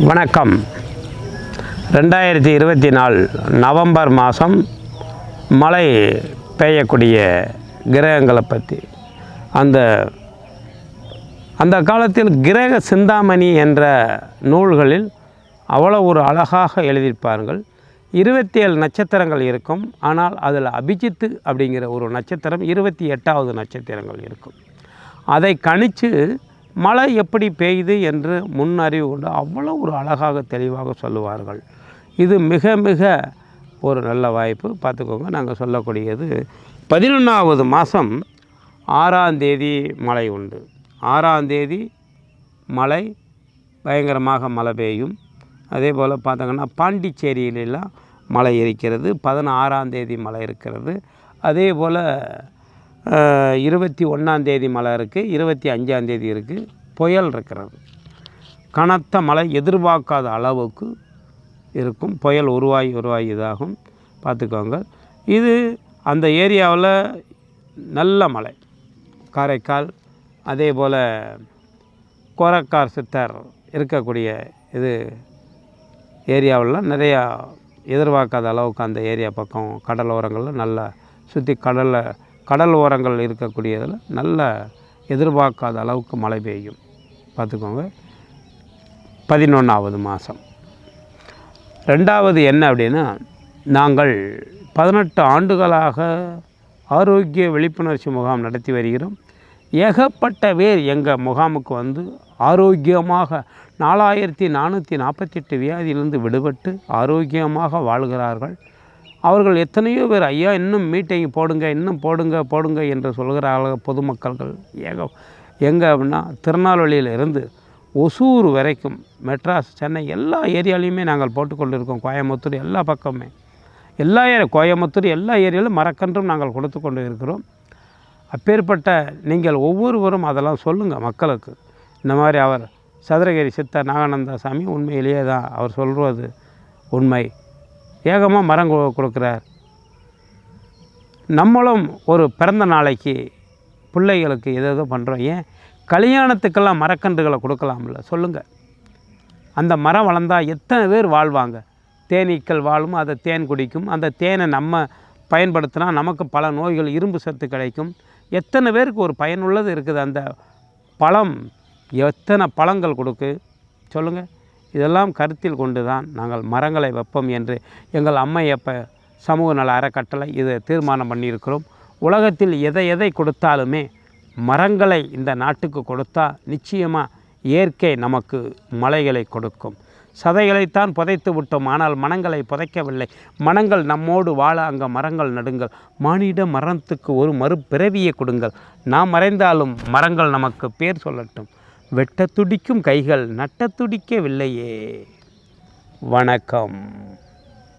வணக்கம். ரெண்டாயிரத்தி இருபத்தி நாலு நவம்பர் மாதம் மழை பெய்யக்கூடிய கிரகங்களை பற்றி. அந்த அந்த காலத்தில் கிரக சிந்தாமணி என்ற நூல்களில் அவ்வளோ ஒரு அழகாக எழுதியிருப்பார்கள் இருபத்தி ஏழு நட்சத்திரங்கள் இருக்கும் ஆனால் அதில் அபிஜித்து அப்படிங்கிற ஒரு நட்சத்திரம் இருபத்தி எட்டாவது நட்சத்திரங்கள் இருக்கும். அதை கணித்து மழை எப்படி பெய்யுது என்று முன் அறிவு கொண்டு அவ்வளோ ஒரு அழகாக தெளிவாக சொல்லுவார்கள். இது மிக மிக ஒரு நல்ல வாய்ப்பு. பார்த்துக்கோங்க நாங்கள் சொல்லக்கூடியது பதினொன்றாவது மாதம் ஆறாம் தேதி மழை உண்டு. ஆறாம் தேதி மழை பயங்கரமாக மழை பெய்யும். அதே போல் பார்த்தோங்கன்னா பாண்டிச்சேரியிலெல்லாம் மழை இருக்கிறது. பதினாறாம் தேதி மழை இருக்கிறது. அதே போல் இருபத்தி ஒன்றாந்தேதி மழை இருக்குது இருபத்தி அஞ்சாந்தேதி இருக்குது புயல் இருக்கிறது. கனத்த மழை எதிர்பார்க்காத அளவுக்கு இருக்கும். புயல் உருவாகி உருவாகி இதாகும். பார்த்துக்கோங்க. இது அந்த ஏரியாவில் நல்ல மழை. காரைக்கால் அதே போல் கோரக்கார் சித்தர் இருக்கக்கூடிய இது ஏரியாவில் நிறையா எதிர்பார்க்காத அளவுக்கு அந்த ஏரியா பக்கம் கடலோரங்களில் நல்லா சுற்றி கடலில் கடல் ஓரங்கள் இருக்கக்கூடியதில் நல்ல எதிர்பார்க்காத அளவுக்கு மழை பெய்யும். பார்த்துக்கோங்க. பதினொன்றாவது மாதம். ரெண்டாவது என்ன அப்படின்னா நாங்கள் பதினெட்டு ஆண்டுகளாக ஆரோக்கிய விழிப்புணர்ச்சி முகாம் நடத்தி வருகிறோம். ஏகப்பட்ட பேர் எங்கள் முகாமுக்கு வந்து ஆரோக்கியமாக நாலாயிரத்தி நானூற்றி நாற்பத்தெட்டு வியாதியிலிருந்து விடுபட்டு ஆரோக்கியமாக வாழ்கிறார்கள். அவர்கள் எத்தனையோ பேர் ஐயா இன்னும் மீட்டிங் போடுங்க இன்னும் போடுங்க போடுங்க என்று சொல்கிறார்கள் பொதுமக்கள்கள் ஏக எங்கே அப்படின்னா திருநெல்வேலியில் இருந்து ஒசூர் வரைக்கும் மெட்ராஸ் சென்னை எல்லா ஏரியாலையுமே நாங்கள் போட்டுக்கொண்டு இருக்கோம் கோயம்புத்தூர் எல்லா பக்கமே. எல்லா ஏரியா கோயம்புத்தூர் எல்லா ஏரியாவிலும் மரக்கன்றும் நாங்கள் கொடுத்து கொண்டு இருக்கிறோம். அப்பேற்பட்ட நீங்கள் ஒவ்வொருவரும் அதெல்லாம் சொல்லுங்கள் மக்களுக்கு. இந்த மாதிரி அவர் சதுரகிரி சித்த நாகானந்தா சாமி உண்மையிலேயே தான் அவர் சொல்கிறது உண்மை. ஏகமாக மரம் கொ- கொடுக்குறார். நம்மளும் ஒரு பிறந்த நாளைக்கு பிள்ளைகளுக்கு எதோ பண்ணுறோம் ஏன்? கல்யாணத்துக்கெல்லாம் மரக்கன்றுகளை கொடுக்கலாம்ல. சொல்லுங்கள் அந்த மரம் வளர்ந்தால் எத்தனை பேர் வாழ்வாங்க? தேனீக்கள் வாழும் அதை தேன் குடிக்கும் அந்த தேனை நம்ம பயன்படுத்தினா நமக்கு பல நோய்கள் இரும்பு சத்து கிடைக்கும். எத்தனை பேருக்கு ஒரு பயனுள்ளது இருக்குது அந்த பழம்? எத்தனை பழங்கள் கொடுக்கு? சொல்லுங்கள் இதெல்லாம் கருத்தில் கொண்டு தான் நாங்கள் மரங்களை வைப்போம் என்று எங்கள் அம்மையப்ப சமூக நல அறக்கட்டளை இதை தீர்மானம் பண்ணியிருக்கிறோம். உலகத்தில் எதை எதை கொடுத்தாலுமே மரங்களை இந்த நாட்டுக்கு கொடுத்தா நிச்சயமாக இயற்கை நமக்கு மலைகளை கொடுக்கும். சதைகளைத்தான் புதைத்து விட்டோம் ஆனால் மனங்களை புதைக்கவில்லை. மனங்கள் நம்மோடு வாழ அங்கே மரங்கள் நடுங்கள். மானிட மரத்துக்கு ஒரு மறுபிறவியை கொடுங்கள். நாம் மறைந்தாலும் மரங்கள் நமக்கு பேர் சொல்லட்டும். வெட்ட துடிக்கும் கைகள் நட்ட துடிக்கவில்லையே வணக்கம்.